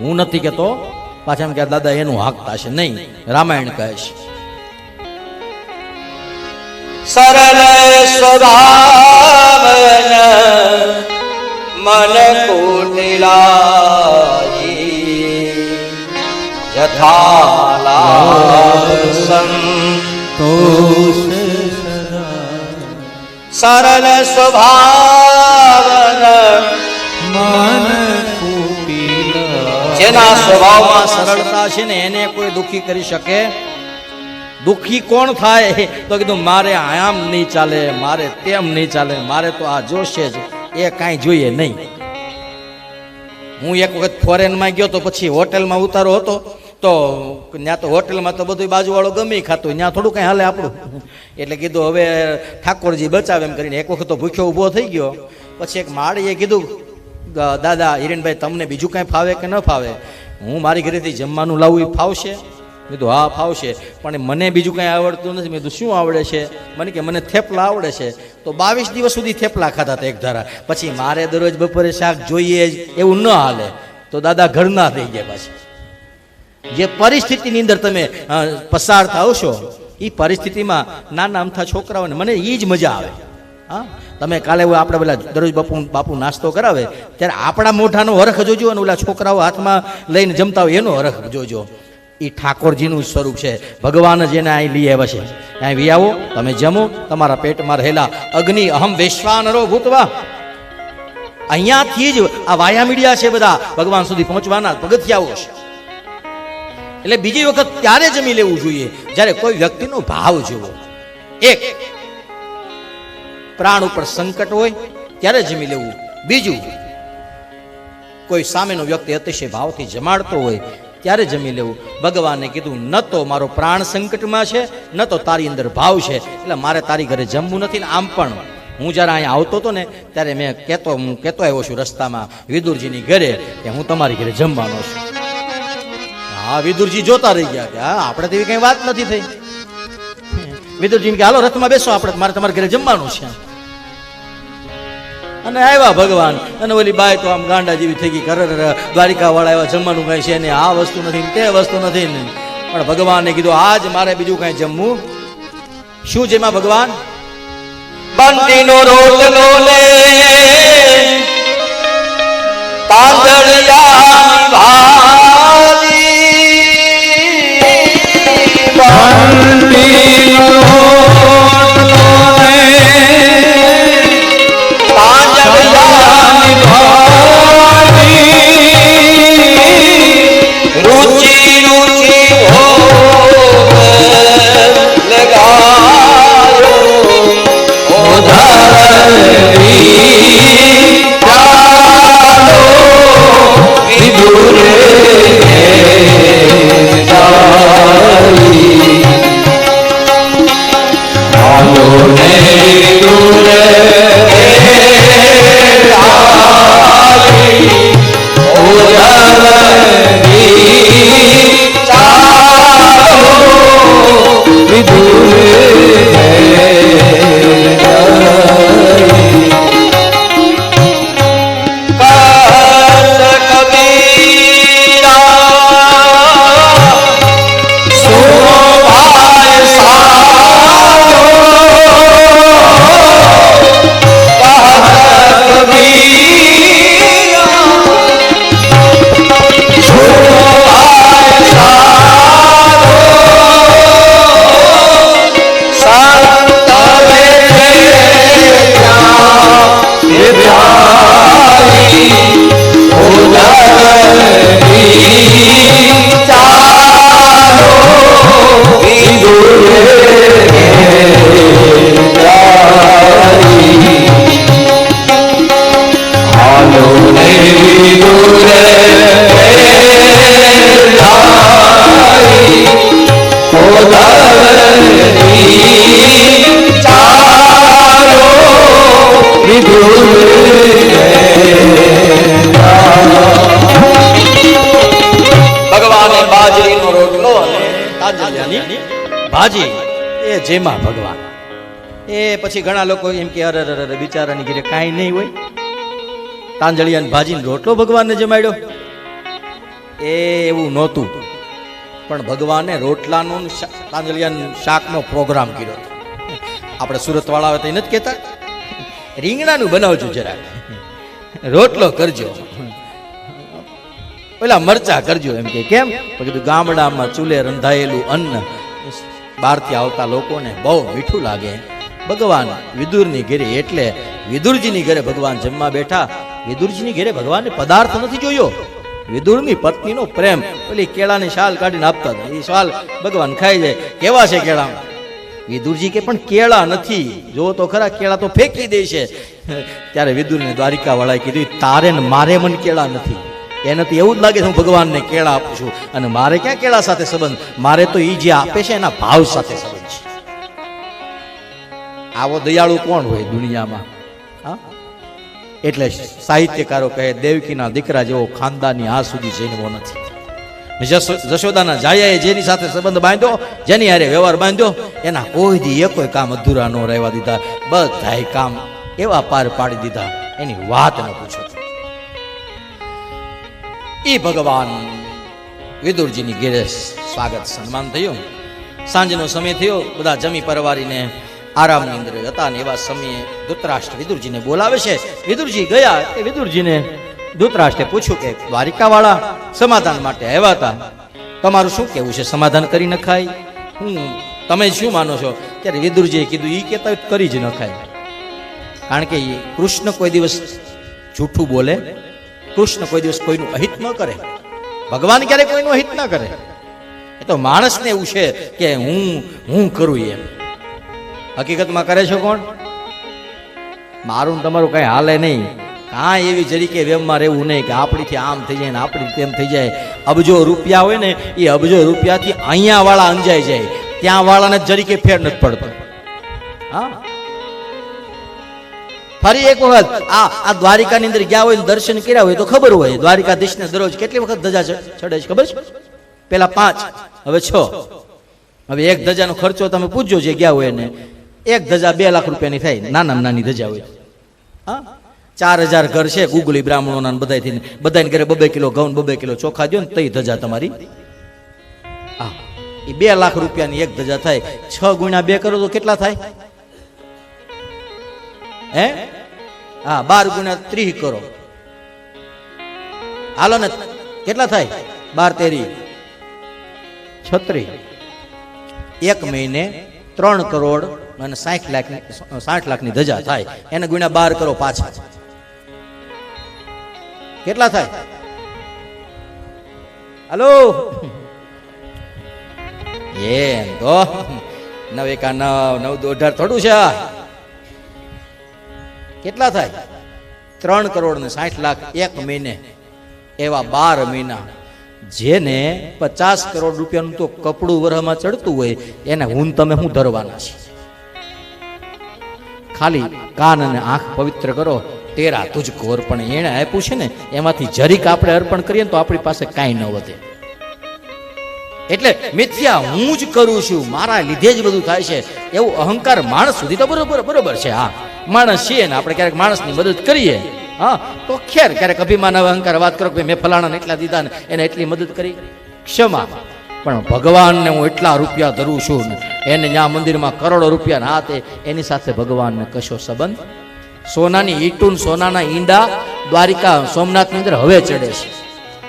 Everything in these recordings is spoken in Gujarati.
હું નથી કહેતો પાછા એમ કે, દાદા, એનું હાકતા છે નહીં, રામાયણ કહે છે. સરળ સ્વભાવન, મન કુટિલાઈ યથાલાસન સરળ સ્વભાવન જેના સ્વભાવમાં સરળતા છે ને એને કોઈ દુખી કરી શકે? દુખી કોણ થાય? તો કીધું, મારે આમ નહીં ચાલે, મારે તેમ નહીં ચાલે, મારે તો આ જોશે જ, એ કાંઈ જોઈએ નહીં. હું એક વખત ફોરેનમાં ગયો તો પછી હોટેલમાં ઉતારો હતો, તો ત્યાં તો હોટેલમાં તો બધું બાજુવાળો ગમે ખાતું, ત્યાં થોડું કંઈ હાલે આપણું. એટલે કીધું, હવે ઠાકોરજી બચાવે એમ કરીને એક વખત તો ભૂખ્યો ઊભો થઈ ગયો. પછી એક માળીએ કીધું દાદા હિરેનભાઈ તમને બીજું કાંઈ ફાવે કે ન ફાવે? હું મારી ઘરેથી જમવાનું લાવું એ ફાવશે? મેં તો હા, ફાવશે. પણ મને બીજું કાંઈ આવડતું નથી. મેં તો શું આવડે છે? મને કે મને થેપલા આવડે છે. તો બાવીસ દિવસ સુધી થેપલા ખાતા હતા એક ધારા. પછી મારે દરરોજ બપોરે શાક જોઈએ જ એવું ન હાલે. તો દાદા ઘરના થઈ ગયા પાછી. જે પરિસ્થિતિની અંદર તમે પસાર થાવ છો એ પરિસ્થિતિમાં નાના અમથા છોકરાઓને મને એ જ મજા આવે. હા? તમે કાલે આપણે પેલા દરરોજ બાપુ બાપુ નાસ્તો કરાવે, ત્યારે આપણા મોઢાનો હરખ જોજો અને ઓલા છોકરાઓ હાથમાં લઈને જમતા હોય એનો હરખ જોજો. એ ઠાકોરજીનું સ્વરૂપ છે. ભગવાન જેને અહીં લઈ આવ્યા છે. અહીં વી આવો, તમે જમો, તમારા પેટમાં રહેલા અગ્નિ અહમ વૈશ્વાનરો ભૂતવા. અહીંયાથી જ આ વાયા મીડિયા છે બધા ભગવાન સુધી પહોંચવાના પગથિયાઓ છે. એટલે બીજી વખત ત્યારે જમી લેવું જોઈએ. જ્યારે કોઈ વ્યક્તિનો ભાવ જોવો. એક પ્રાણ ઉપર સંકટ હોય, ત્યારે જમી લેવું. બીજું, કોઈ સામેનો વ્યક્તિ અતિશય ભાવથી જમાડતો હોય, ત્યારે જમી લેવું. ભગવાને કીધું, ન તો મારો પ્રાણ સંકટમાં છે, ન તો તારી અંદર ભાવ છે, એટલે મારે તારી ઘરે જમવું નથી ને આમ પણ. હું જ્યારે અહીંયા આવતો હતો ને, ત્યારે મેં કહેતો, હું કહેતો આવ્યો છું રસ્તામાં, વિદુરજીની ઘરે, કે હું તમારી ઘરે જમવાનો છું. હા, વિદુરજી જોતા રહી ગયા કે, હા, આપણે તેવી કંઈ વાત નથી થઈ. વિદુરજી કે, હાલો, રથમાં બેસો, આપણે મારે તમારા ઘરે જમવાનું છે. અને આવ્યા ભગવાન. અને ઓલી બાય તો આમ ગાંડા જેવી થઈ ગઈ કર દ્વારિકા વાળા આવ્યા જમવાનું કઈ છે ને આ વસ્તુ નથી ને તે વસ્તુ નથી ને. પણ ભગવાને કીધું આજ મારે બીજું કઈ જમવું. શું જેમાં ભગવાન? બંટીનો રોટલો લે તાંદળિયાની જેમાં ભગવાન. એ પછી ઘણા લોકો એમ કે અરે અરે બિચારાની ઘરે કાંઈ નહીં હોય. તાંજળિયાની ભાજીને રોટલો ભગવાનને જમાડ્યો. એ એવું નહોતું. પણ ભગવાને રોટલાનું ને શાકનો પ્રોગ્રામ કર્યો. આપણે સુરતવાળા વાળા તો નથી કહેતા? રીંગણાનું બનાવજો જરાક. રોટલો કરજો. પેલા મરચા કરજો એમ કે. કેમ? કીધું ગામડામાં ચૂલે રંધાયેલું અન્ન. બહારથી આવતા લોકોને બહુ મીઠું લાગે. ભગવાન વિદુરની ઘેરે એટલે વિદુરજીની ઘરે ભગવાન જમવા બેઠા. વિદુરજીની ઘેરે ભગવાનને પદાર્થ નથી જોયો. વિદુરની પત્નીનો પ્રેમ. પેલી કેળાની શાલ કાઢીને આપતા એ શાલ ભગવાન ખાઈ જાય. કેવા છે કેળા વિદુરજી કે, પણ કેળા નથી. જો તો ખરા કેળા તો ફેંકી દે છે ત્યારે વિદુરને દ્વારિકા વાળાએ કીધું તારે ને મારે મન કેળા નથી. એનાથી એવું જ લાગે છે હું ભગવાનને કેળા આપું છું. અને મારે ક્યાં કેળા સાથે સંબંધ? મારે તો એ જે આપે છે એના ભાવ સાથે સંબંધ છે. આવો દયાળુ કોણ હોય દુનિયામાં? એટલે સાહિત્યકારો કહે, દેવકીના દીકરા જેવો ખાનદાની આ સુધી જન્મો નથી. જશોદાના જાયાએ જેની સાથે સંબંધ બાંધ્યો, જેની હારે વ્યવહાર બાંધ્યો, એના કોઈ દી એ કામ અધૂરા ન રહેવા દીધા. બધાય કામ એવા પાર પાડી દીધા. એની વાત ન પૂછો. એ ભગવાન વિદુરજીની ઘેરે સ્વાગત સન્માન થયું. સાંજનો સમય થયો, બધા જમી પરવારીને આરામની અંદર હતા ને એવા સમયે ધૃતરાષ્ટ્ર વિદુરજીને બોલાવે છે. વિદુરજી ગયા એ વિદુરજીને ધૃતરાષ્ટ્રે પૂછ્યું કે દ્વારિકાવાળા સમાધાન માટે આવ્યા હતા? તમારું શું કહેવું છે? સમાધાન કરી નખાય? હું, તમે શું માનો છો? ત્યારે વિદુરજીએ કીધું એ કહેતા કરી જ નખાય. કારણ કે કૃષ્ણ કોઈ દિવસ જૂઠું બોલે કૃષ્ણ કોઈ દિવસ કોઈનું અહિત ન કરે. ભગવાન ક્યારે કોઈનું અહિત ન કરે? એ તો માણસને એવું છે કે હું હું કરું એમ. હકીકતમાં કરે છે કોણ? મારું તમારું કઈ હાલે નહીં. કાંઈ એવી જરીકે વેમમાં રહેવું નહીં કે આપણીથી આમ થઈ જાય ને આપણી તેમ થઈ જાય. અબજો રૂપિયા હોય ને, એ અબજો રૂપિયાથી અહીંયા વાળા અંજાઈ જાય. ત્યાં વાળાને જરીકે ફેર નથી પડતો. હા? ફરી એક વખત આ આ દ્વારિકાની અંદર ગયા હોય દર્શન કર્યા હોય તો ખબર હોય. દ્વારિકાધીશને દરરોજ કેટલી વખત ધજા ચડે છે ખબર છે? પેલા પાંચ, હવે છ. હવે એક ધજાનો ખર્ચો તમે પૂછજો જે ગયા હોય એને. એક ધજા બે લાખ રૂપિયાની થાય. નાનામાં નાની ધજા હોય. હા? ચાર હજાર ઘર છે ગુગલી બ્રાહ્મણોના બધાથી બધાને ઘરે બબે કિલો ઘઉં બબે કિલો ચોખા દો ને તઈ ધજા તમારી. હા. એ બે લાખ રૂપિયાની એક ધજા થાય. છ ગુણ્યા બે કરો તો કેટલા થાય? હે? હા, બાર ગુણ્યા ત્રીસ કરો. હાલો ને, કેટલા થાય? બાર તેરી. છત્રી એક મહિને ત્રણ કરોડ અને સાઠ લાખ સાઠ લાખની ધજા થાય. એને ગુણ્યા બાર કરો પાછા. કેટલા થાય? હલો? એમ તો. નવ એકા નવ નવ દો અઢાર થોડું છે. કેટલા થાય? ત્રણ કરોડ ને સાઠ લાખ એક મહિને. એવા બાર મહિના. જેને પચાસ કરોડ રૂપિયાનું તો કપડું વરહમાં ચડતું હોય, એને હું તમે શું ધરવાના છે ખાલી કાન અને આંખ પવિત્ર કરો તેરા તુજકો અર્પણ એણે આપ્યું છે ને, એમાંથી જરીક આપણે અર્પણ કરીએ તો આપણી પાસે કાંઈ ન વધે. એટલે મિથ્યા, હું જ કરું છું, મારા લીધે જ બધું થાય છે. એવું અહંકાર માણસ સુધી તો બરોબર બરોબર છે, હા. માણસ છીએ ને, આપણે ક્યારેક માણસની મદદ કરીએ. હા, તો ખેર ક્યારેક અભિમાન અહંકાર વાત કરો કે મેં ફલાણાને એટલા દીધા ને, એને એટલી મદદ કરી? ક્ષમા. પણ ભગવાનને હું એટલા રૂપિયા ધરું છું ને, એને ત્યાં મંદિરમાં કરોડો રૂપિયા ના હાથે એની સાથે ભગવાનને કશો સંબંધ? સોનાની ઈટુન સોનાના ઈંડા દ્વારિકા સોમનાથની અંદર હવે ચડે છે.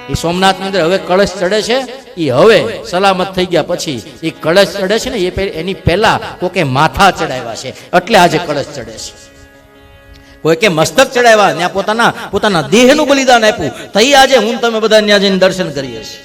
એ સોમનાથની અંદર હવે કળશ ચડે છે. એ હવે સલામત થઈ ગયા પછી એ કળશ ચડે છે ને, એ એની પહેલા કોકે માથા ચડાવ્યા છે. એટલે આજે કળશ ચડે છે. કોઈ કે મસ્તક ચડાવ્યા ત્યાં પોતાના પોતાના દેહનું બલિદાન આપ્યું. તઈ આજે હું તમે બધા ત્યાં જઈને દર્શન કરીએ છીએ.